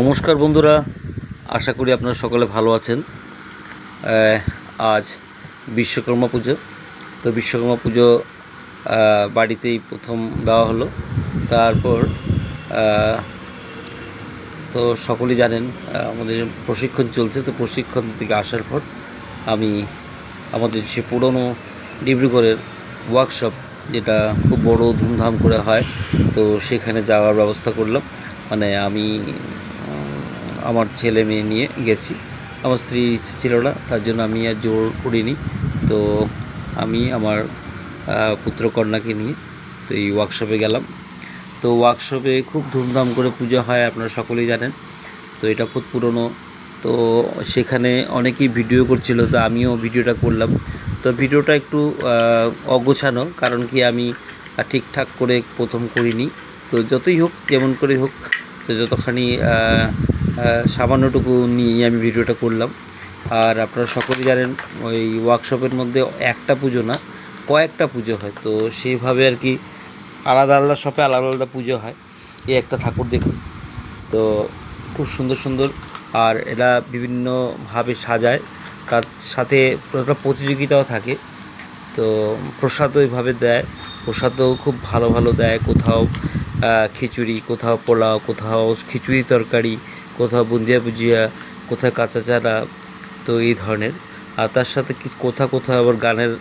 নমস্কার বন্ধুরা, আশা করি আপনারা সকলে ভালো আছেন। আজ বিশ্বকর্মা পুজো। তো বিশ্বকর্মা পুজো বাড়িতেই প্রথম দেওয়া হলো। তারপর তো সকলেই জানেন আমাদের প্রশিক্ষণ চলছে। তো প্রশিক্ষণ থেকে আসার পর আমি আমাদের সে পুরনো ডিব্রুগড়ের ওয়ার্কশপ যেটা খুব বড় ধুমধাম করে হয়, তো সেখানে যাওয়ার ব্যবস্থা করলাম। মানে আমি আমার ছেলে মেয়ে নিয়ে গেছি। আমার স্ত্রীর ইচ্ছে ছিল না, তার জন্য আমি আর জোর করিনি। তো আমি আমার পুত্রকন্যাকে নিয়ে তো এই ওয়ার্কশপে গেলাম। তো ওয়ার্কশপে খুব ধুমধাম করে পুজো হয়, আপনারা সকলেই জানেন। তো এটা খুব পুরনো। তো সেখানে অনেকেই ভিডিও করছিল, তো আমিও ভিডিওটা করলাম। তো ভিডিওটা একটু অগোছানো কারণ কি আমি ঠিকঠাক করে প্রথম করিনি। তো যতই হোক, যেমন করে হোক, তো যতখানি সামান্যটুকু নিয়ে আমি ভিডিওটা করলাম। আর আপনারা সকলেই জানেন, ওই ওয়ার্কশপের মধ্যে একটা পুজো না, কয়েকটা পুজো হয়। তো সেইভাবে আর কি আলাদা আলাদা শপে আলাদা আলাদা পুজো হয়। এই একটা ঠাকুর দেখুন। তো খুব সুন্দর সুন্দর। আর এরা বিভিন্নভাবে সাজায়। তার সাথে একটা প্রতিযোগিতাও থাকে। তো প্রসাদও এইভাবে দেয়। প্রসাদও খুব ভালো ভালো দেয়। কোথাও খিচুড়ি, কোথাও পোলাও, কোথাও খিচুড়ি তরকারি কোথাও বুন্দিয়া ভুজিয়া কোথায় কাঁচা চারা, তো এই ধরনের। আর তার সাথে কি কোথাও কোথাও আবার গানের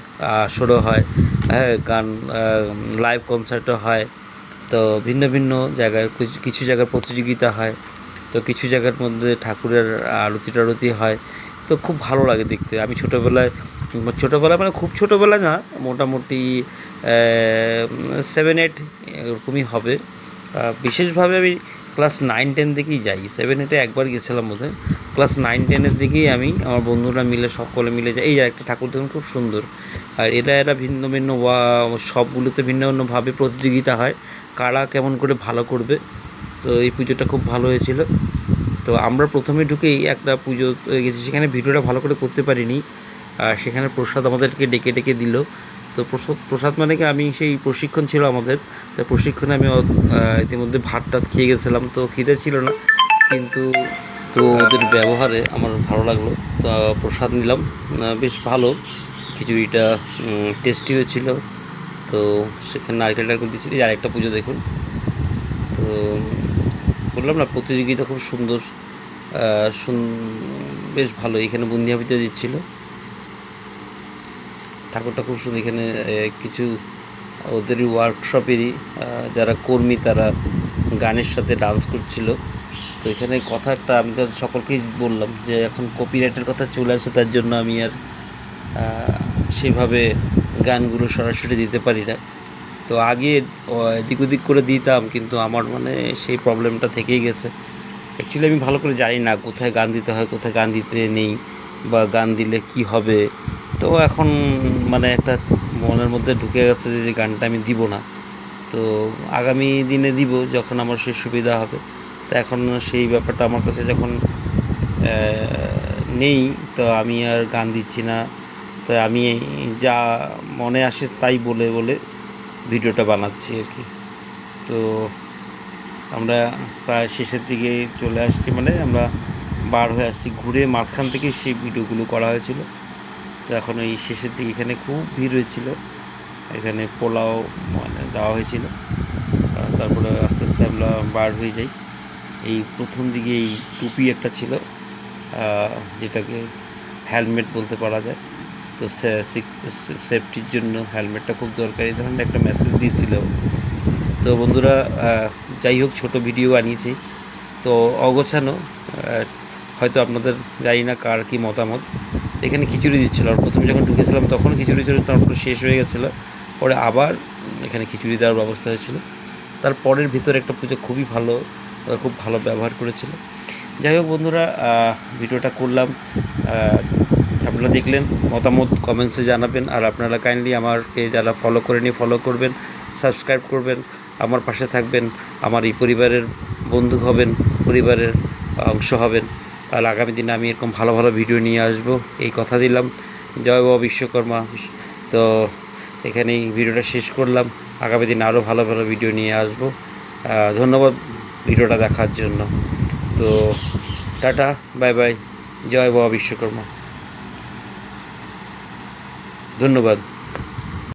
আসরও হয় হ্যাঁ গান লাইভ কনসার্টও হয়। তো ভিন্ন ভিন্ন জায়গায় কিছু জায়গার প্রতিযোগিতা হয়, তো কিছু জায়গার মধ্যে ঠাকুরের আরতি টারতি হয়। তো খুব ভালো লাগে দেখতে। আমি ছোটোবেলায় ছোটোবেলায় মানে খুব ছোটোবেলায় না, মোটামুটি সেভেন এইট এরকমই হবে। বিশেষভাবে আমি ক্লাস নাইন, টেন থেকেই যাই। সেভেন এইটে একবার গেছিলাম বোধ ক্লাস নাইন, টেনের দিকেই আমি আমার বন্ধুরা মিলে, সকলে মিলে যাই। এই একটা ঠাকুর দেখুন, খুব সুন্দর। আর এরা এরা ভিন্ন ভিন্ন সবগুলোতে ভিন্ন ভিন্নভাবে প্রতিযোগিতা হয়। কারা কেমন করে ভালো করবে? তো এই পুজোটা খুব ভালো হয়েছিল। তো আমরা প্রথমে ঢুকেই একটা পুজো গেছি। সেখানে ভিডিওটা ভালো করে করতে পারিনি। আর সেখানে প্রসাদ আমাদেরকে ডেকে ডেকে দিল। তো প্রসাদ মানে কি? আমি সেই প্রশিক্ষণ ছিল আমাদের। তো প্রশিক্ষণে আমি ইতিমধ্যে ভাত টাত খেয়ে গেছিলাম। তো খিদে ছিল না। কিন্তু, তো ওদের ব্যবহারে আমার ভালো লাগল। তো প্রসাদ নিলাম। বেশ ভালো। খিচুড়িটা টেস্টি হয়েছিল। তো সেখানে নারকেল টারকেল দিয়েছিল আর একটা পুজো দেখুন। তো বললাম না, প্রতিযোগিতা খুব সুন্দর। সুন- বেশ ভালো। এখানে বুন্দিয়া পিঠা দিচ্ছিল। ঠাকুরটা খুব সুন্দর। এখানে কিছু ওদেরই ওয়ার্কশপেরই যারা কর্মী, তারা গানের সাথে ডান্স করছিল। তো এখানে কথা একটা আমি তো সকলকেই বললাম যে, এখন কপিরাইটের কথা চলে আসে, তার জন্য আমি আর সেভাবে গানগুলো সরাসরি দিতে পারি না। তো আগে এদিক ওদিক করে দিতাম, কিন্তু আমার মানে সেই প্রবলেমটা থেকেই গেছে। অ্যাকচুয়ালি আমি ভালো করে জানি না কোথায় গান দিতে হয়, কোথায় গান দিতে নেই, বা গান দিলে কি হবে। তো এখন মানে একটা মনের মধ্যে ঢুকে গেছে যে যে গানটা আমি দিব না। তো আগামী দিনে দিব যখন আমার সে সুবিধা হবে। তো এখন সেই ব্যাপারটা আমার কাছে যখন নেই, তো আমি আর গান দিচ্ছি না। তো আমি যা মনে আসে তাই বলে বলে ভিডিওটা বানাচ্ছি আর কি। তো আমরা প্রায় শেষের দিকে চলে আসছি মানে আমরা বার হয়ে আসছি। ঘুরে মাঝখান থেকে সেই ভিডিওগুলো করা হয়েছিল। তো এখন এই শেষের দিকে এখানে খুব ভিড় হয়েছিল। এখানে পোলাও মানে দেওয়া হয়েছিল। তারপরে আস্তে আস্তে আমরা বার হয়ে যাই। এই প্রথম দিকে এই টুপি একটা ছিল যেটাকে হেলমেট বলতে পারা যায়। তো সেফটির জন্য হেলমেটটা খুব দরকারি। ধরনের একটা মেসেজ দিয়েছিল। তো বন্ধুরা যাই হোক, ছোট ভিডিও আনিয়েছি তো অগোছানো হয়তো আপনাদের জানি না কার কী মতামত। এখানে খিচুড়ি দিচ্ছিল আর প্রথমে যখন ঢুকেছিলাম তখন খিচুড়ি ছিল, তারপর শেষ হয়ে গেছিল। পরে আবার এখানে খিচুড়ি দেওয়ার ব্যবস্থা হয়েছিল। তারপরের ভিতরে একটা পুজো খুবই ভালো খুব ভালো ব্যবহার করেছিল। যাই হোক বন্ধুরা ভিডিওটা করলাম। আপনারা দেখলেন, মতামত কমেন্টসে জানাবেন। আর আপনারা কাইন্ডলি আমাকে যারা ফলো করেনি ফলো করবেন সাবস্ক্রাইব করবেন, আমার পাশে থাকবেন, আমার এই পরিবারের বন্ধু হবেন, পরিবারের অংশ হবেন। আর আগামী দিনে আমি এরকম ভালো ভালো ভিডিও নিয়ে আসব। এই কথা দিলাম। জয় বাবা বিশ্বকর্মা। তো এখানেই ভিডিওটা শেষ করলাম। আগামী দিনে আরও ভালো ভালো ভিডিও নিয়ে আসব। ধন্যবাদ ভিডিওটা দেখার জন্য। তো টাটা, বাই বাই। জয় বাবা বিশ্বকর্মা। ধন্যবাদ।